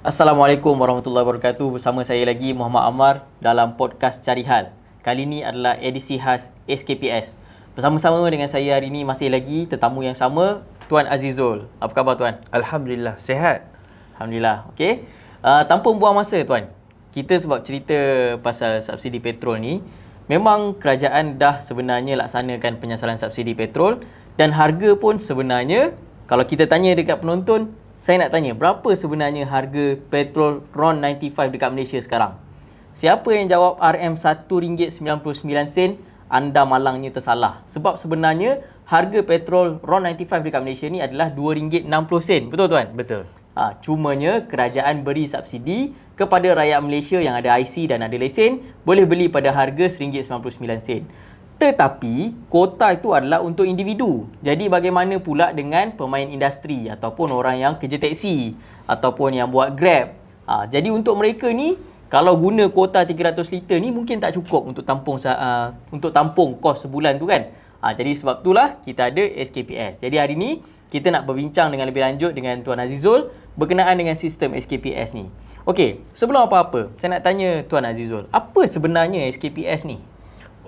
Assalamualaikum warahmatullahi wabarakatuh. Bersama saya lagi Muhammad Amar dalam podcast Cari Hal. Kali ini adalah edisi khas SKPS. Bersama-sama dengan saya hari ini masih lagi tetamu yang sama, Tuan Azizul. Apa khabar Tuan? Alhamdulillah, sihat. Alhamdulillah. Okey. Uh, tanpa buang masa Tuan. Kita sebab cerita pasal subsidi petrol ni, memang kerajaan dah sebenarnya laksanakan penyasalan subsidi petrol dan harga pun sebenarnya kalau kita tanya dekat penonton saya nak tanya, berapa sebenarnya harga petrol RON 95 dekat Malaysia sekarang? Siapa yang jawab RM RM1.99, anda malangnya tersalah. Sebab sebenarnya harga petrol RON 95 dekat Malaysia ni adalah RM2.60. Betul tuan? Betul. Ha, cumanya kerajaan beri subsidi kepada rakyat Malaysia yang ada IC dan ada lesen boleh beli pada harga RM1.99. Tetapi kota itu adalah untuk individu. Jadi bagaimana pula dengan pemain industri ataupun orang yang kerja teksi ataupun yang buat Grab. Ha, jadi untuk mereka ni kalau guna kuota 300 liter ni mungkin tak cukup untuk tampung uh, untuk tampung kos sebulan tu kan. Ha, jadi sebab itulah kita ada SKPS. Jadi hari ni kita nak berbincang dengan lebih lanjut dengan Tuan Azizul berkenaan dengan sistem SKPS ni. Okey, sebelum apa-apa, saya nak tanya Tuan Azizul, apa sebenarnya SKPS ni?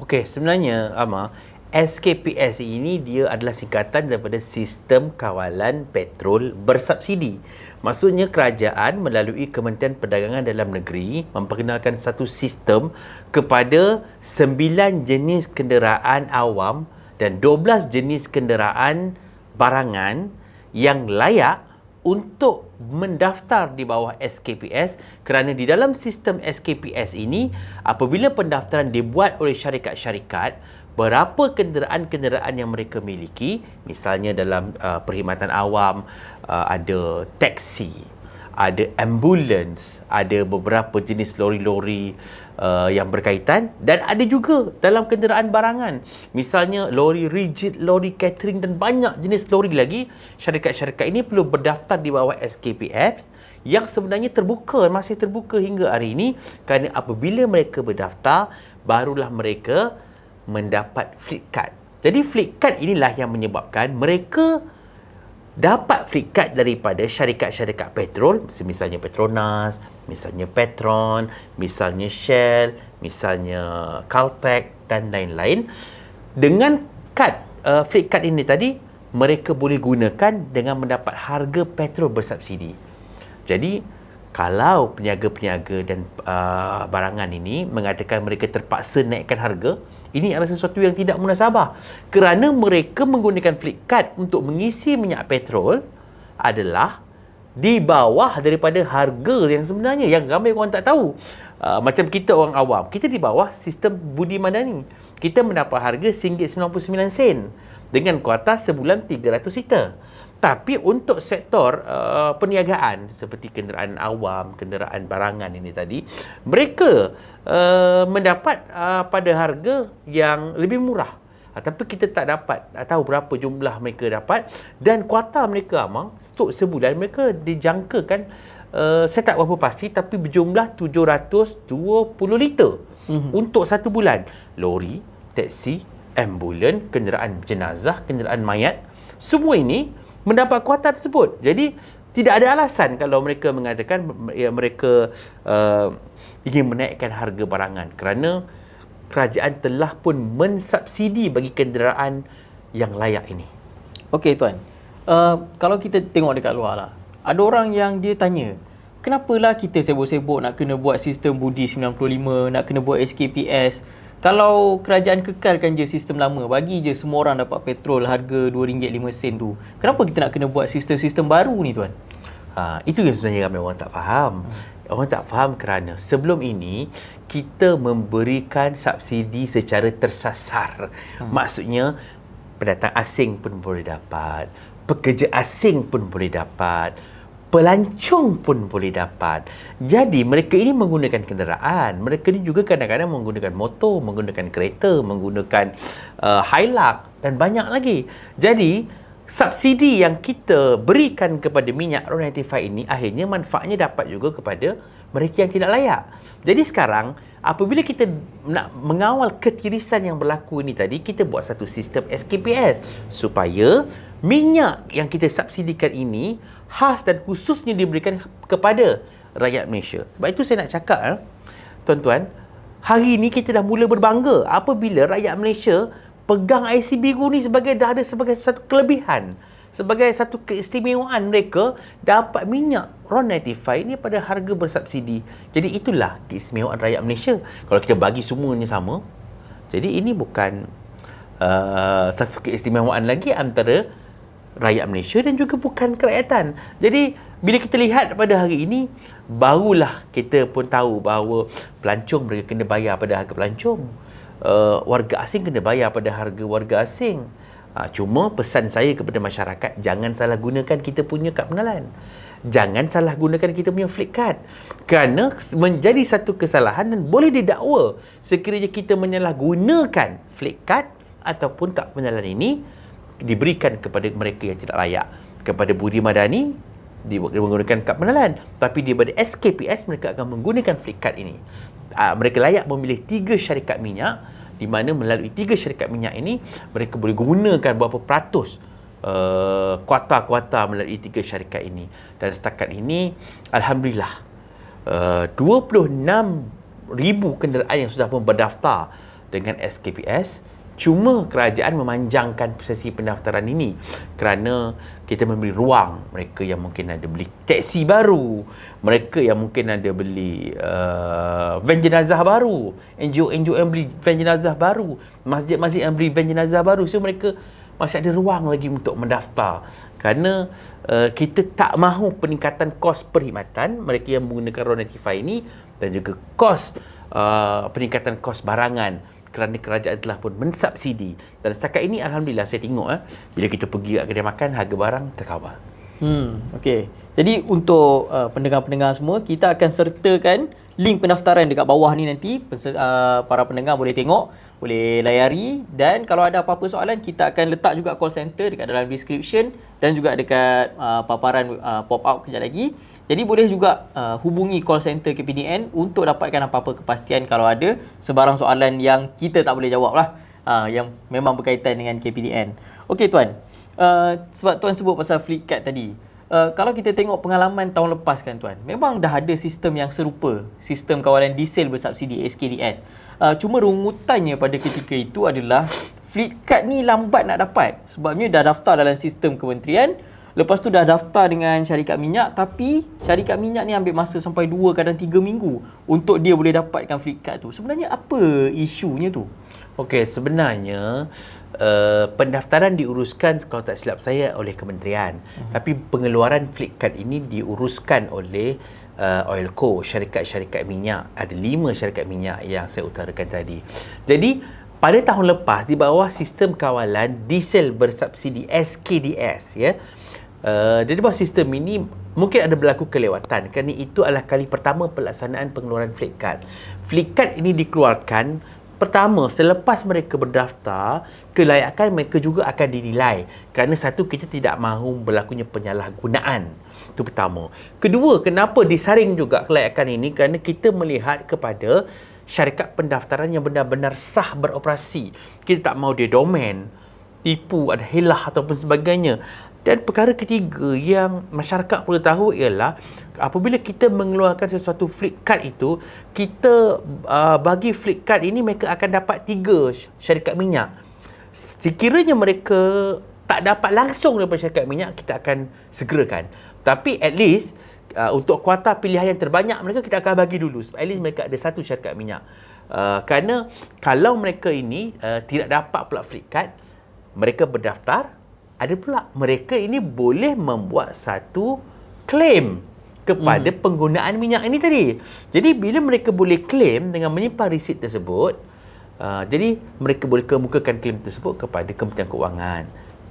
Okey, sebenarnya Ama, SKPS ini dia adalah singkatan daripada Sistem Kawalan Petrol Bersubsidi. Maksudnya kerajaan melalui Kementerian Perdagangan Dalam Negeri memperkenalkan satu sistem kepada 9 jenis kenderaan awam dan 12 jenis kenderaan barangan yang layak untuk mendaftar di bawah SKPS kerana di dalam sistem SKPS ini apabila pendaftaran dibuat oleh syarikat-syarikat berapa kenderaan-kenderaan yang mereka miliki misalnya dalam uh, perkhidmatan awam uh, ada taksi ada ambulans ada beberapa jenis lori-lori uh, yang berkaitan dan ada juga dalam kenderaan barangan. Misalnya lori rigid lori catering dan banyak jenis lori lagi. Syarikat-syarikat ini perlu berdaftar di bawah SKPF yang sebenarnya terbuka masih terbuka hingga hari ini kerana apabila mereka berdaftar barulah mereka mendapat fleet card jadi fleet card inilah yang menyebabkan mereka dapat fleet card daripada syarikat-syarikat petrol misalnya Petronas, misalnya Petron, misalnya Shell, misalnya Caltech dan lain-lain dengan kad uh, fleet card ini tadi mereka boleh gunakan dengan mendapat harga petrol bersubsidi. Jadi kalau peniaga-peniaga dan uh, barangan ini mengatakan mereka terpaksa naikkan harga, ini adalah sesuatu yang tidak munasabah. Kerana mereka menggunakan fleet card untuk mengisi minyak petrol adalah di bawah daripada harga yang sebenarnya yang ramai orang tak tahu. Uh, macam kita orang awam, kita di bawah sistem budi madani. Kita mendapat harga RM1.99 dengan kuota sebulan 300 liter. Tapi untuk sektor uh, perniagaan seperti kenderaan awam, kenderaan barangan ini tadi, mereka uh, mendapat uh, pada harga yang lebih murah. Uh, tapi kita tak dapat tak tahu berapa jumlah mereka dapat dan kuota mereka amang stok sebulan mereka dijangkakan uh, saya tak berapa pasti tapi berjumlah 720 liter mm-hmm. untuk satu bulan. Lori, teksi, ambulan, kenderaan jenazah, kenderaan mayat, semua ini mendapat kuota tersebut. Jadi tidak ada alasan kalau mereka mengatakan ya, mereka uh, ingin menaikkan harga barangan kerana kerajaan telah pun mensubsidi bagi kenderaan yang layak ini. Okey tuan. Uh, kalau kita tengok dekat luar lah. Ada orang yang dia tanya, kenapalah kita sibuk-sibuk nak kena buat sistem budi 95, nak kena buat SKPS kalau kerajaan kekalkan je sistem lama, bagi je semua orang dapat petrol harga RM2.5 tu. Kenapa kita nak kena buat sistem-sistem baru ni tuan? Ha, itu yang sebenarnya ramai orang tak faham. Hmm. Orang tak faham kerana sebelum ini kita memberikan subsidi secara tersasar. Hmm. Maksudnya pendatang asing pun boleh dapat, pekerja asing pun boleh dapat, pelancong pun boleh dapat. Jadi mereka ini menggunakan kenderaan. Mereka ini juga kadang-kadang menggunakan motor, menggunakan kereta, menggunakan uh, Hilux dan banyak lagi. Jadi subsidi yang kita berikan kepada minyak RON95 ini akhirnya manfaatnya dapat juga kepada mereka yang tidak layak. Jadi sekarang apabila kita nak mengawal ketirisan yang berlaku ini tadi, kita buat satu sistem SKPS supaya minyak yang kita subsidikan ini khas dan khususnya diberikan kepada rakyat Malaysia. Sebab itu saya nak cakap eh, tuan-tuan, hari ini kita dah mula berbangga apabila rakyat Malaysia pegang IC biru ni sebagai dah ada sebagai satu kelebihan sebagai satu keistimewaan mereka dapat minyak RON95 ni pada harga bersubsidi. Jadi itulah keistimewaan rakyat Malaysia. Kalau kita bagi semuanya sama, jadi ini bukan uh, satu keistimewaan lagi antara rakyat Malaysia dan juga bukan kerakyatan. Jadi bila kita lihat pada hari ini barulah kita pun tahu bahawa pelancong mereka kena bayar pada harga pelancong. Uh, warga asing kena bayar pada harga warga asing. Ha, cuma pesan saya kepada masyarakat jangan salah gunakan kita punya kad pengenalan. Jangan salah gunakan kita punya flick card. Kerana menjadi satu kesalahan dan boleh didakwa sekiranya kita menyalahgunakan flick card ataupun kad pengenalan ini diberikan kepada mereka yang tidak layak. Kepada Budi Madani dia menggunakan kad pengenalan tapi daripada SKPS mereka akan menggunakan flick card ini. Ha, mereka layak memilih tiga syarikat minyak di mana melalui tiga syarikat minyak ini mereka boleh gunakan berapa peratus uh, kuota-kuota melalui tiga syarikat ini. Dan setakat ini Alhamdulillah uh, 26 ribu kenderaan yang sudah pun berdaftar dengan SKPS Cuma kerajaan memanjangkan sesi pendaftaran ini kerana kita memberi ruang mereka yang mungkin ada beli teksi baru, mereka yang mungkin ada beli uh, van jenazah baru, NGO-NGO yang beli van jenazah baru, masjid-masjid yang beli van jenazah baru. So mereka masih ada ruang lagi untuk mendaftar kerana uh, kita tak mahu peningkatan kos perkhidmatan mereka yang menggunakan RON95 ini dan juga kos uh, peningkatan kos barangan kerana kerajaan telah pun mensubsidi dan setakat ini alhamdulillah saya tengok eh bila kita pergi kat kedai makan harga barang terkawal. Hmm, okey. Jadi untuk uh, pendengar-pendengar semua kita akan sertakan link pendaftaran dekat bawah ni nanti uh, para pendengar boleh tengok, boleh layari dan kalau ada apa-apa soalan kita akan letak juga call center dekat dalam description dan juga dekat uh, paparan uh, pop up kejap lagi. Jadi boleh juga uh, hubungi call center KPDN untuk dapatkan apa-apa kepastian kalau ada sebarang soalan yang kita tak boleh jawab lah. Uh, yang memang berkaitan dengan KPDN. Okey tuan, uh, sebab tuan sebut pasal card tadi. Uh, kalau kita tengok pengalaman tahun lepas kan tuan, memang dah ada sistem yang serupa. Sistem kawalan diesel bersubsidi SKDS. Uh, cuma rungutannya pada ketika itu adalah fleet card ni lambat nak dapat. Sebabnya dah daftar dalam sistem kementerian, Lepas tu dah daftar dengan syarikat minyak tapi syarikat minyak ni ambil masa sampai 2 kadang 3 minggu untuk dia boleh dapatkan fleet card tu. Sebenarnya apa isunya tu? Okey, sebenarnya uh, pendaftaran diuruskan kalau tak silap saya oleh kementerian. Uh-huh. Tapi pengeluaran fleet card ini diuruskan oleh uh, Oilco, syarikat-syarikat minyak. Ada 5 syarikat minyak yang saya utarakan tadi. Jadi pada tahun lepas di bawah sistem kawalan diesel bersubsidi SKDS ya. Uh, dari bawah sistem ini mungkin ada berlaku kelewatan kerana itu adalah kali pertama pelaksanaan pengeluaran fleet card. Fleet card ini dikeluarkan pertama selepas mereka berdaftar, kelayakan mereka juga akan dinilai kerana satu kita tidak mahu berlakunya penyalahgunaan. Itu pertama. Kedua, kenapa disaring juga kelayakan ini kerana kita melihat kepada syarikat pendaftaran yang benar-benar sah beroperasi. Kita tak mahu dia domain, tipu, ada hilah ataupun sebagainya. Dan perkara ketiga yang masyarakat perlu tahu ialah apabila kita mengeluarkan sesuatu flick card itu, kita uh, bagi flick card ini mereka akan dapat tiga syarikat minyak. Sekiranya mereka tak dapat langsung daripada syarikat minyak, kita akan segerakan. Tapi at least uh, untuk kuota pilihan yang terbanyak mereka kita akan bagi dulu. At least mereka ada satu syarikat minyak. Uh, kerana kalau mereka ini uh, tidak dapat pula flick card, mereka berdaftar ada pula mereka ini boleh membuat satu claim kepada hmm. penggunaan minyak ini tadi. Jadi bila mereka boleh claim dengan menyimpan resit tersebut, uh, jadi mereka boleh kemukakan claim tersebut kepada Kementerian Keuangan.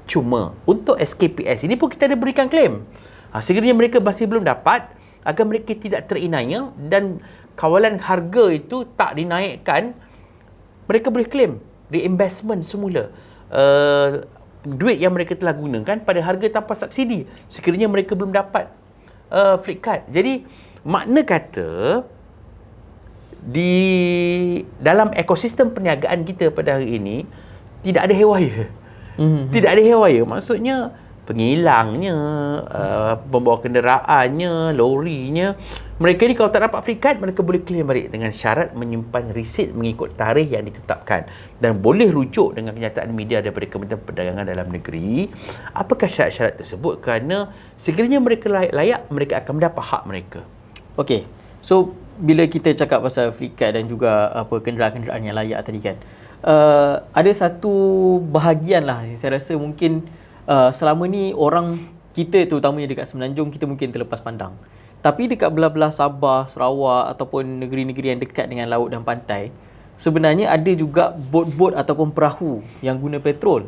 Cuma untuk SKPS ini pun kita ada berikan claim. Uh, sekiranya mereka masih belum dapat, agar mereka tidak terinaya dan kawalan harga itu tak dinaikkan, mereka boleh claim reimbursement semula. Uh, duit yang mereka telah gunakan pada harga tanpa subsidi sekiranya mereka belum dapat uh, fleet card. Jadi makna kata di dalam ekosistem perniagaan kita pada hari ini tidak ada hewaya. Mm-hmm. Tidak ada hewaya. Maksudnya pengilangnya, uh, pembawa kenderaannya, lorinya. Mereka ni kalau tak dapat free card, mereka boleh claim balik dengan syarat menyimpan resit mengikut tarikh yang ditetapkan dan boleh rujuk dengan kenyataan media daripada Kementerian Perdagangan Dalam Negeri. Apakah syarat-syarat tersebut? Kerana sekiranya mereka layak, mereka akan mendapat hak mereka. Okey. So bila kita cakap pasal free card dan juga apa kenderaan-kenderaan yang layak tadi kan. Uh, ada satu bahagian lah saya rasa mungkin uh, selama ni orang kita terutamanya dekat Semenanjung kita mungkin terlepas pandang. Tapi dekat belah-belah Sabah, Sarawak ataupun negeri-negeri yang dekat dengan laut dan pantai, sebenarnya ada juga bot-bot ataupun perahu yang guna petrol.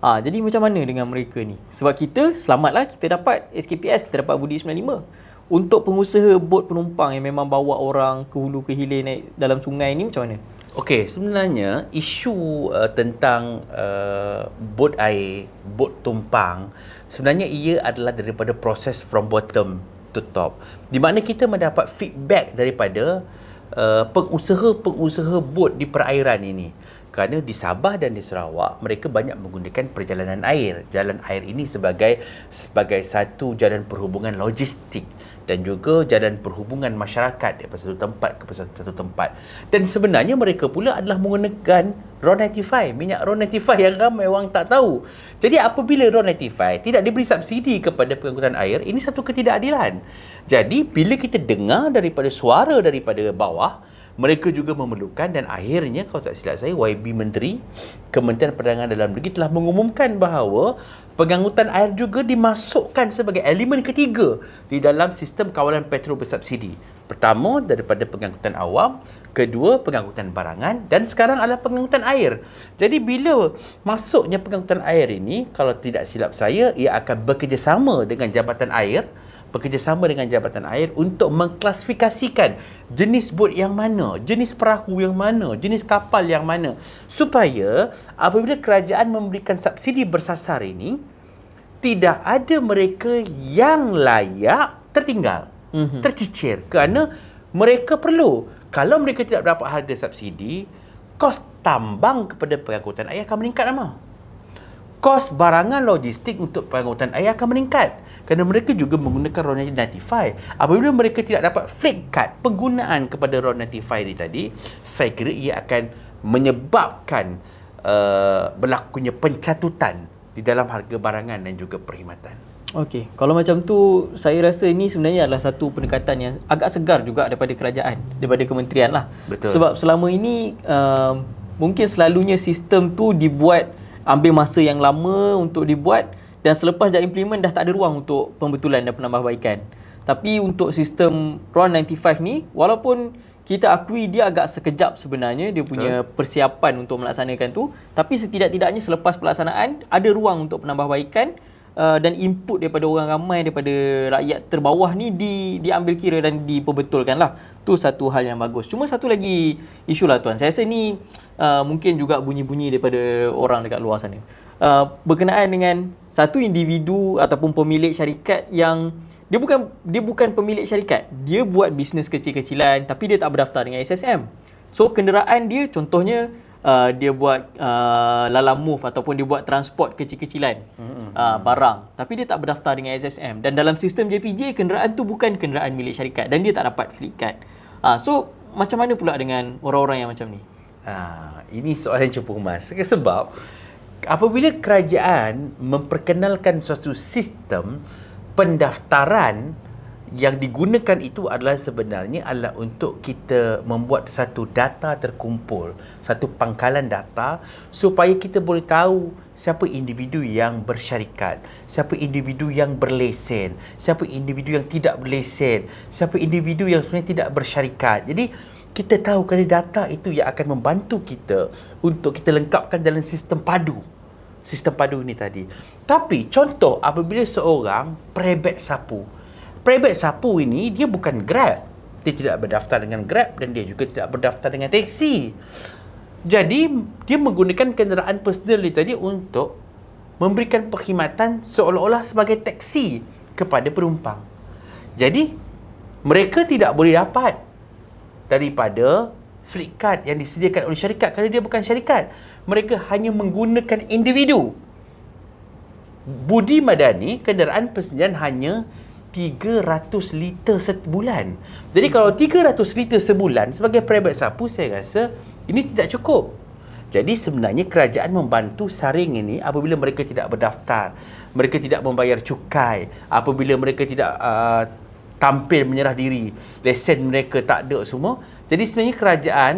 Ha, jadi macam mana dengan mereka ni? Sebab kita selamatlah kita dapat SKPS, kita dapat Budi 95. Untuk pengusaha bot penumpang yang memang bawa orang ke hulu ke hilir naik dalam sungai ni macam mana? Okey, sebenarnya isu uh, tentang uh, bot air, bot tumpang, sebenarnya ia adalah daripada proses from bottom to top. Di mana kita mendapat feedback daripada uh, pengusaha-pengusaha bot di perairan ini. Kerana di Sabah dan di Sarawak mereka banyak menggunakan perjalanan air. Jalan air ini sebagai sebagai satu jalan perhubungan logistik dan juga jalan perhubungan masyarakat daripada satu tempat ke satu tempat. Dan sebenarnya mereka pula adalah menggunakan RON95, minyak RON95 yang ramai orang tak tahu. Jadi apabila RON95 tidak diberi subsidi kepada pengangkutan air, ini satu ketidakadilan. Jadi bila kita dengar daripada suara daripada bawah, mereka juga memerlukan dan akhirnya kalau tak silap saya YB Menteri Kementerian Perdagangan Dalam Negeri telah mengumumkan bahawa pengangkutan air juga dimasukkan sebagai elemen ketiga di dalam sistem kawalan petrol bersubsidi. Pertama daripada pengangkutan awam, kedua pengangkutan barangan dan sekarang adalah pengangkutan air. Jadi bila masuknya pengangkutan air ini, kalau tidak silap saya, ia akan bekerjasama dengan Jabatan Air bekerjasama dengan Jabatan Air untuk mengklasifikasikan jenis bot yang mana, jenis perahu yang mana, jenis kapal yang mana supaya apabila kerajaan memberikan subsidi bersasar ini tidak ada mereka yang layak tertinggal, mm-hmm. tercicir kerana mereka perlu kalau mereka tidak dapat harga subsidi, kos tambang kepada pengangkutan air akan meningkat lama. Kos barangan logistik untuk pengangkutan air akan meningkat kerana mereka juga menggunakan RON 95 apabila mereka tidak dapat flick card penggunaan kepada RON 95 ini tadi saya kira ia akan menyebabkan uh, berlakunya pencatutan di dalam harga barangan dan juga perkhidmatan Okey, kalau macam tu saya rasa ini sebenarnya adalah satu pendekatan yang agak segar juga daripada kerajaan, daripada kementerian lah. Betul. Sebab selama ini uh, mungkin selalunya sistem tu dibuat ambil masa yang lama untuk dibuat dan selepas dah implement dah tak ada ruang untuk pembetulan dan penambahbaikan. Tapi untuk sistem RON 95 ni walaupun kita akui dia agak sekejap sebenarnya dia punya persiapan untuk melaksanakan tu tapi setidak-tidaknya selepas pelaksanaan ada ruang untuk penambahbaikan uh, dan input daripada orang ramai daripada rakyat terbawah ni di diambil kira dan diperbetulkan lah. Tu satu hal yang bagus. Cuma satu lagi isu lah tuan. Saya rasa ni uh, mungkin juga bunyi-bunyi daripada orang dekat luar sana uh, berkenaan dengan satu individu ataupun pemilik syarikat yang dia bukan dia bukan pemilik syarikat. Dia buat bisnes kecil-kecilan tapi dia tak berdaftar dengan SSM. So kenderaan dia contohnya uh, dia buat uh, Lala Move ataupun dia buat transport kecil-kecilan uh, barang tapi dia tak berdaftar dengan SSM dan dalam sistem JPJ kenderaan tu bukan kenderaan milik syarikat dan dia tak dapat fleet card. Uh, so macam mana pula dengan orang-orang yang macam ni? Ah, ini soalan cukup emas. Sebab apabila kerajaan memperkenalkan suatu sistem pendaftaran yang digunakan itu adalah sebenarnya adalah untuk kita membuat satu data terkumpul, satu pangkalan data supaya kita boleh tahu siapa individu yang bersyarikat, siapa individu yang berlesen, siapa individu yang tidak berlesen, siapa individu yang sebenarnya tidak bersyarikat. Jadi kita tahu kerana data itu yang akan membantu kita untuk kita lengkapkan dalam sistem padu sistem padu ni tadi. Tapi contoh apabila seorang prebet sapu. Prebet sapu ini dia bukan Grab. Dia tidak berdaftar dengan Grab dan dia juga tidak berdaftar dengan teksi. Jadi dia menggunakan kenderaan personal dia tadi untuk memberikan perkhidmatan seolah-olah sebagai teksi kepada penumpang. Jadi mereka tidak boleh dapat daripada card yang disediakan oleh syarikat kerana dia bukan syarikat mereka hanya menggunakan individu Budi Madani kenderaan persendirian hanya 300 liter sebulan. Jadi kalau 300 liter sebulan sebagai private sapu saya rasa ini tidak cukup. Jadi sebenarnya kerajaan membantu saring ini apabila mereka tidak berdaftar, mereka tidak membayar cukai, apabila mereka tidak uh, tampil menyerah diri, lesen mereka tak ada semua. Jadi sebenarnya kerajaan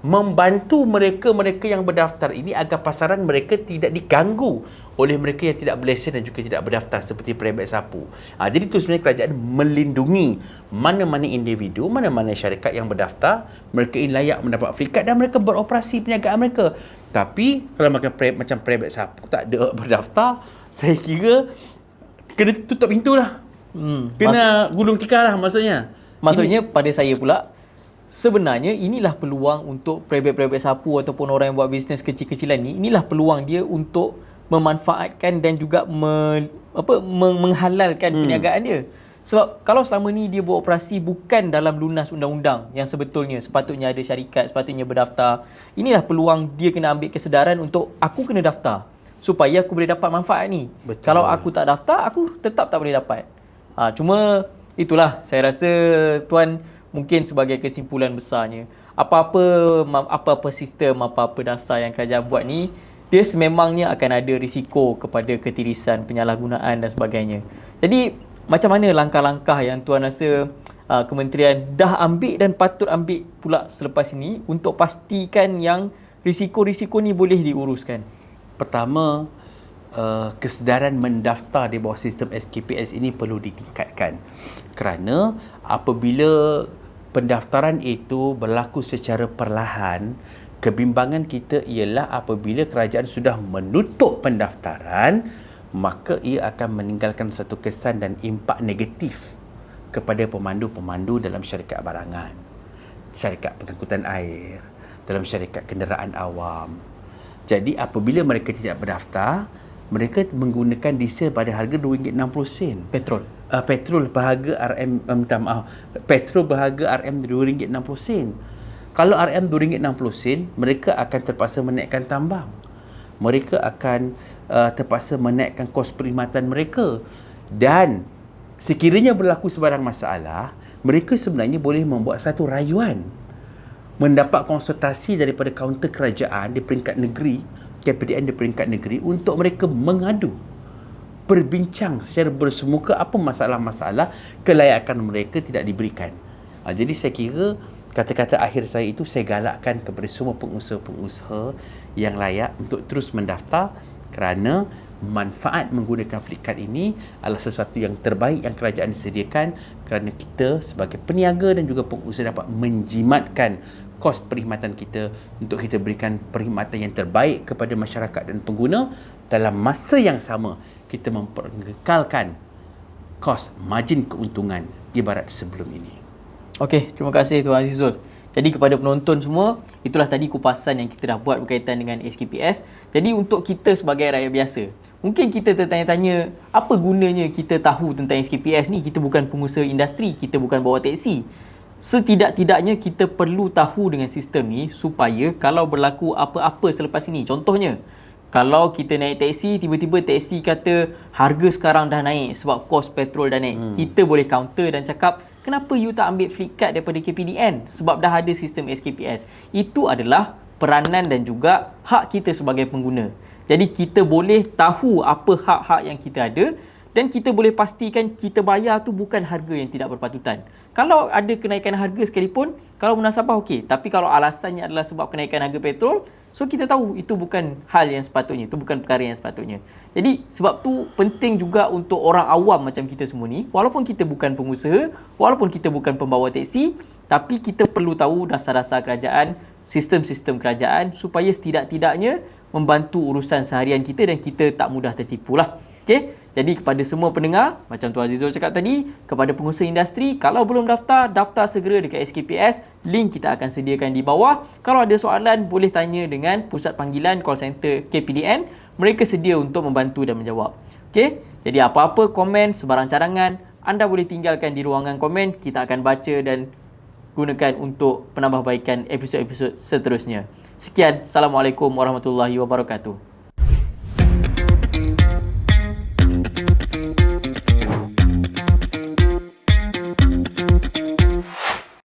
membantu mereka-mereka yang berdaftar ini agar pasaran mereka tidak diganggu oleh mereka yang tidak berlesen dan juga tidak berdaftar seperti private sapu. Ha, jadi itu sebenarnya kerajaan melindungi mana-mana individu, mana-mana syarikat yang berdaftar, mereka ini layak mendapat free card dan mereka beroperasi perniagaan mereka. Tapi kalau macam private, macam private sapu tak ada berdaftar, saya kira kena tutup pintu lah. Hmm, kena mas- gulung tikar lah maksudnya. Maksudnya ini, pada saya pula, sebenarnya inilah peluang untuk private-private sapu ataupun orang yang buat bisnes kecil-kecilan ni, inilah peluang dia untuk memanfaatkan dan juga me, apa menghalalkan hmm. perniagaan dia. Sebab kalau selama ni dia beroperasi bukan dalam lunas undang-undang yang sebetulnya sepatutnya ada syarikat, sepatutnya berdaftar. Inilah peluang dia kena ambil kesedaran untuk aku kena daftar supaya aku boleh dapat manfaat ni. Betul. Kalau aku tak daftar, aku tetap tak boleh dapat. Ha, cuma itulah saya rasa tuan mungkin sebagai kesimpulan besarnya apa-apa apa-apa sistem apa-apa dasar yang kerajaan buat ni dia sememangnya akan ada risiko kepada ketirisan, penyalahgunaan dan sebagainya. Jadi macam mana langkah-langkah yang tuan rasa uh, kementerian dah ambil dan patut ambil pula selepas ini untuk pastikan yang risiko-risiko ni boleh diuruskan? Pertama, uh, kesedaran mendaftar di bawah sistem SKPS ini perlu ditingkatkan. Kerana apabila pendaftaran itu berlaku secara perlahan, kebimbangan kita ialah apabila kerajaan sudah menutup pendaftaran maka ia akan meninggalkan satu kesan dan impak negatif kepada pemandu-pemandu dalam syarikat barangan syarikat pengangkutan air dalam syarikat kenderaan awam jadi apabila mereka tidak berdaftar mereka menggunakan diesel pada harga RM2.60 petrol uh, petrol berharga RM uh, minta maaf petrol berharga RM RM2.60 kalau RM RM2.60, mereka akan terpaksa menaikkan tambang. Mereka akan uh, terpaksa menaikkan kos perkhidmatan mereka. Dan sekiranya berlaku sebarang masalah, mereka sebenarnya boleh membuat satu rayuan. Mendapat konsultasi daripada kaunter kerajaan di peringkat negeri, KPDN di peringkat negeri untuk mereka mengadu berbincang secara bersemuka apa masalah-masalah kelayakan mereka tidak diberikan. Ha, jadi saya kira kata-kata akhir saya itu saya galakkan kepada semua pengusaha-pengusaha yang layak untuk terus mendaftar kerana manfaat menggunakan flikat ini adalah sesuatu yang terbaik yang kerajaan sediakan kerana kita sebagai peniaga dan juga pengusaha dapat menjimatkan kos perkhidmatan kita untuk kita berikan perkhidmatan yang terbaik kepada masyarakat dan pengguna dalam masa yang sama kita memperkekalkan kos margin keuntungan ibarat sebelum ini. Okey, terima kasih Tuan Azizul. Jadi kepada penonton semua, itulah tadi kupasan yang kita dah buat berkaitan dengan SKPS. Jadi untuk kita sebagai rakyat biasa, mungkin kita tertanya-tanya apa gunanya kita tahu tentang SKPS ni? Kita bukan pengusaha industri, kita bukan bawa teksi. Setidak-tidaknya kita perlu tahu dengan sistem ni supaya kalau berlaku apa-apa selepas ini. Contohnya, kalau kita naik teksi, tiba-tiba teksi kata harga sekarang dah naik sebab kos petrol dah naik. Hmm. Kita boleh counter dan cakap, kenapa you tak ambil fleet card daripada KPDN sebab dah ada sistem SKPS itu adalah peranan dan juga hak kita sebagai pengguna jadi kita boleh tahu apa hak-hak yang kita ada dan kita boleh pastikan kita bayar tu bukan harga yang tidak berpatutan kalau ada kenaikan harga sekalipun kalau munasabah okey tapi kalau alasannya adalah sebab kenaikan harga petrol So kita tahu itu bukan hal yang sepatutnya, itu bukan perkara yang sepatutnya. Jadi sebab tu penting juga untuk orang awam macam kita semua ni, walaupun kita bukan pengusaha, walaupun kita bukan pembawa teksi, tapi kita perlu tahu dasar-dasar kerajaan, sistem-sistem kerajaan supaya setidak-tidaknya membantu urusan seharian kita dan kita tak mudah tertipu lah. Okay? Jadi kepada semua pendengar, macam Tuan Azizul cakap tadi, kepada pengusaha industri, kalau belum daftar, daftar segera dekat SKPS. Link kita akan sediakan di bawah. Kalau ada soalan, boleh tanya dengan Pusat Panggilan Call Center KPDN. Mereka sedia untuk membantu dan menjawab. Okay? Jadi apa-apa komen, sebarang cadangan, anda boleh tinggalkan di ruangan komen. Kita akan baca dan gunakan untuk penambahbaikan episod-episod seterusnya. Sekian. Assalamualaikum warahmatullahi wabarakatuh.